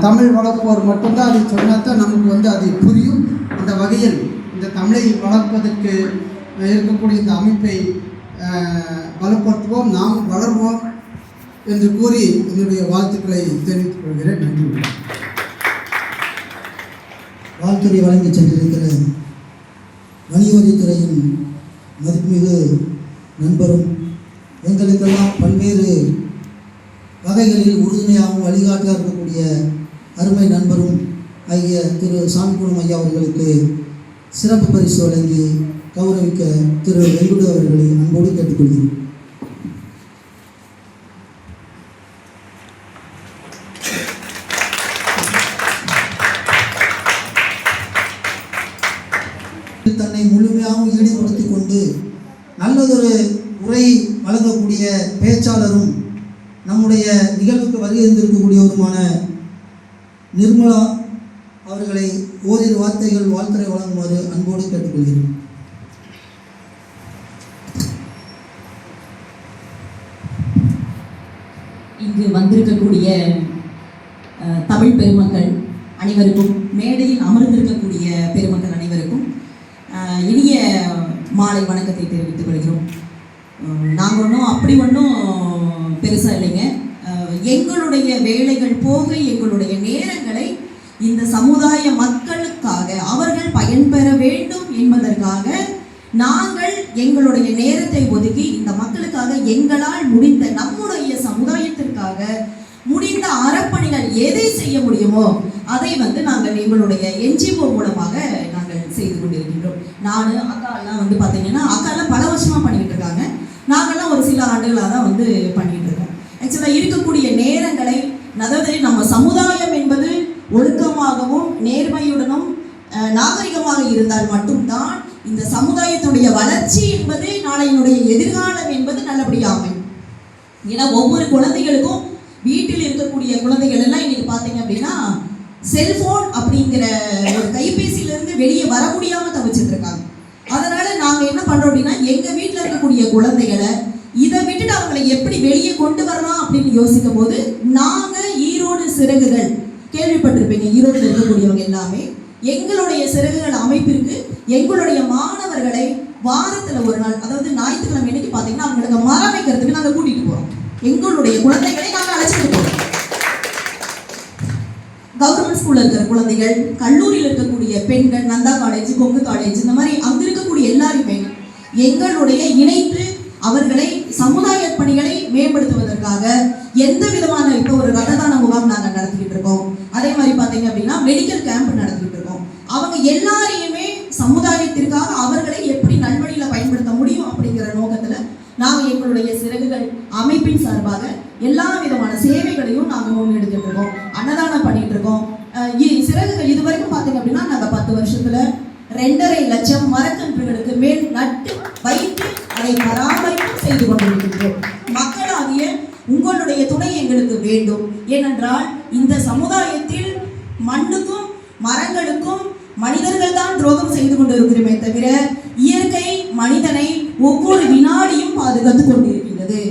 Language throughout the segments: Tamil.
தமிழ் வளர்ப்போர் மட்டும்தான் அதை சொன்னால்தான் நமக்கு வந்து அது புரியும். அந்த வகையில் இந்த தமிழை வளர்ப்பதற்கு இருக்கக்கூடிய இந்த அமைப்பை அஹ், பலப்படுத்துவோம் நாம் வளர்வோம் என்று கூறி என்னுடைய வாழ்த்துக்களை தெரிவித்துக் கொள்கிறேன். நன்றி. வாழ்த்துறை வழங்கி சென்றிருக்கிற வணிகவரித்துறையின் மதிப்புமிகு நண்பரும் எங்களுக்கெல்லாம் பல்வேறு வகைகளில் உறுதுணையாகவும் வழிகாட்டாக இருக்கக்கூடிய அருமை நண்பரும் ஆகிய திரு சாமிக்குளம் ஐயா அவர்களுக்கு சிறப்பு பரிசு வழங்கி கௌரவிக்க திரு வெங்குடு அவர்களை அன்போடு கேட்டுக்கொள்கிறேன். தன்னை முழுமையாகவும் ஈடுபடுத்தி கொண்டு நல்லதொரு உரை வழங்கக்கூடிய பேச்சாளரும் நம்முடைய நிகழ்வுக்கு வருகை இருந்திருக்கக்கூடியவருமான நிர்மலா அவர்களை ஓரிரு வார்த்தைகள் வாழ்த்துறை வழங்குமாறு அன்போடு கேட்டுக்கொள்கிறேன். இங்கு வந்திருக்கக்கூடிய தமிழ் பெருமக்கள் அனைவருக்கும் மேடையில் அமர்ந்திருக்கக்கூடிய பெருமக்கள் அனைவருக்கும் இனிய மாலை வணக்கத்தை தெரிவித்துக் கொள்கிறோம். நாங்கள் ஒன்றும் அப்படி ஒன்றும் பெருசாக எங்களுடைய வேலைகள் போக எங்களுடைய நேரங்களை இந்த சமுதாய மக்களுக்காக அவர்கள் பயன்பெற வேண்டும் என்பதற்காக நாங்கள் எங்களுடைய நேரத்தை ஒதுக்கி இந்த மக்களுக்காக எங்களால் முடிந்த நம்முடைய சமுதாயத்திற்காக முடிந்த அறப்பணிகள் எதை செய்ய முடியுமோ அதை வந்து நாங்கள் எங்களுடைய என்ஜிஓ மூலமாக நாங்கள் செய்து கொண்டிருக்கின்றோம். நான் அக்கா எல்லாம் வந்து பார்த்தீங்கன்னா அக்கா எல்லாம் பல வருஷமாக பண்ணிக்கிட்டு இருக்காங்க. நாங்கள்லாம் ஒரு சில ஆண்டுகளாக தான் வந்து பண்ணிட்டு இருக்கோம். ஆக்சுவலாக இருக்கக்கூடிய நேரங்களை அதாவது நம்ம சமுதாயம் என்பது ஒழுக்கமாகவும் நேர்மையுடனும் நாகரிகமாக இருந்தால் மட்டும்தான் இந்த சமுதாயத்துடைய வளர்ச்சி என்பது நாளையினுடைய எதிர்காலம் என்பது நல்லபடியாக அமையும். ஏன்னா ஒவ்வொரு குழந்தைகளுக்கும் வீட்டில் இருக்கக்கூடிய குழந்தைகள் எல்லாம் இன்னைக்கு பார்த்தீங்க அப்படின்னா செல்போன் அப்படிங்கிற ஒரு கைபேசியிலேருந்து வெளியே வர முடியாமல் தவிச்சிட்டு இருக்காங்க. அதனால என்ன பண்ணுறோம் அப்படின்னா எங்கள் வீட்டில் இருக்கக்கூடிய குழந்தைகளை இதை விட்டுட்டு அவங்களை எப்படி வெளியே கொண்டு வரலாம் அப்படின்னு யோசிக்கும் போது நாங்க ஈரோடு சிறகுகள் கேள்விப்பட்டிருப்பீங்க ஈரோடு இருக்கக்கூடியவங்க எல்லாமே. எங்களுடைய சிறகுகள் அமைப்பிற்கு எங்களுடைய மாணவர்களை வாரத்துல ஒரு நாள் அதாவது ஞாயிற்றுக்கிழமை இன்னைக்கு பாத்தீங்கன்னா அவங்களுக்கு மரம் வைக்கிறதுக்கு நாங்க கூட்டிட்டு போறோம். எங்களுடைய குழந்தைகளை நாங்க அழைச்சிட்டு போறோம். கவர்மெண்ட் ஸ்கூல்ல இருக்கிற குழந்தைகள் கல்லூரியில் இருக்கக்கூடிய பெண்கள் நந்தா காலேஜ் கொங்கு காலேஜ் இந்த மாதிரி அங்க இருக்கக்கூடிய எல்லாருமே எங்களுடைய இணைப்பு அவர்களை சமுதாய பணிகளை மேம்படுத்துவதற்காக எந்த விதமான இப்போ ஒரு ரத்ததான முகாம் நாங்கள் நடத்திக்கிட்டு இருக்கோம். அதே மாதிரி பார்த்தீங்க அப்படின்னா மெடிக்கல் கேம்ப் நடத்திக்கிட்டு இருக்கோம். அவங்க எல்லாரையுமே சமுதாயத்திற்காக அவர்களை எப்படி நல்வழியில பயன்படுத்த முடியும் அப்படிங்கிற நோக்கத்துல நாங்கள் எங்களுடைய சிறகுகள் அமைப்பின் சார்பாக எல்லா விதமான சேவைகளையும் நாங்கள் முன்னெடுத்துட்டு இருக்கோம். அன்னதானம் பண்ணிட்டு இருக்கோம். இ- சிறகுகள் இது வரைக்கும் பார்த்தீங்க அப்படின்னா நாங்கள் பத்து வருஷத்துல ரெண்டரை லட்சம் மரக்கன்றுகளுக்கு மேல் நட்டு வைத்து அதை பராமரி நடந்து கொண்டிருக்கின்றோம் மக்களாகிய உங்களுடைய துணை எங்களுக்கு வேண்டும். ஏனென்றால் இந்த சமுதாயத்தில் மண்ணுக்கும் மரங்களுக்கும் மனிதர்கள் தான் துரோகம் செய்து கொண்டிருக்கிறோமே தவிர இயற்கை மனிதனை ஒவ்வொரு வினாடியும் பாதுகாத்து கொண்டிருக்கின்றது.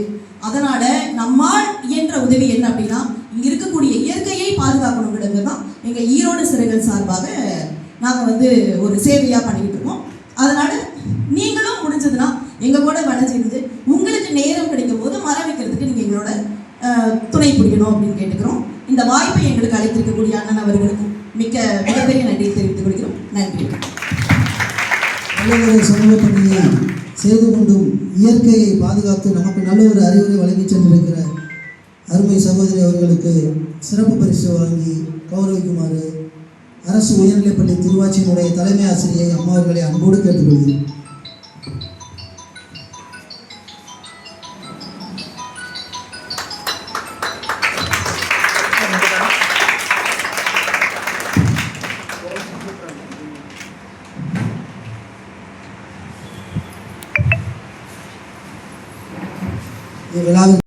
அதனால நம்மால் இயன்ற உதவி என்ன அப்படின்னா இங்க இருக்கக்கூடிய இயற்கையை பாதுகாக்கணுங்கிறது தான் எங்க ஈரோடு சிறைகள் சார்பாக நாங்கள் வந்து ஒரு சேவையா பண்ணிக்கிட்டு இருக்கோம். அதனால நீங்களும் முடிஞ்சதுன்னா எங்க கூட வளைஞ்சிருந்து உங்களுக்கு நேரம் கிடைக்கும் போது மரம் வைக்கிறதுக்கு நீங்க எங்களோட துணை புரியணும் அப்படின்னு கேட்டுக்கிறோம். இந்த வாய்ப்பை எங்களுக்கு அளித்திருக்கக்கூடிய அண்ணன் அவர்களுக்கு மிக்க மிகப்பெரிய நன்றியை தெரிவித்துக் கொள்கிறோம். நன்றி. நல்ல சமூக செய்து கொண்டும் இயற்கையை பாதுகாத்து நமக்கு நல்ல ஒரு அறிவுரை வழங்கி சென்றிருக்கிற அருமை சகோதரி அவர்களுக்கு சிறப்பு பரிசு வழங்கி கௌரவிக்குமாறு அரசு உயர்நிலைப்பள்ளி திருவாச்சியினுடைய தலைமை ஆசிரியை அம்மா அவர்களை அன்போடு கேட்டுக்கொள்கிறேன். 你们。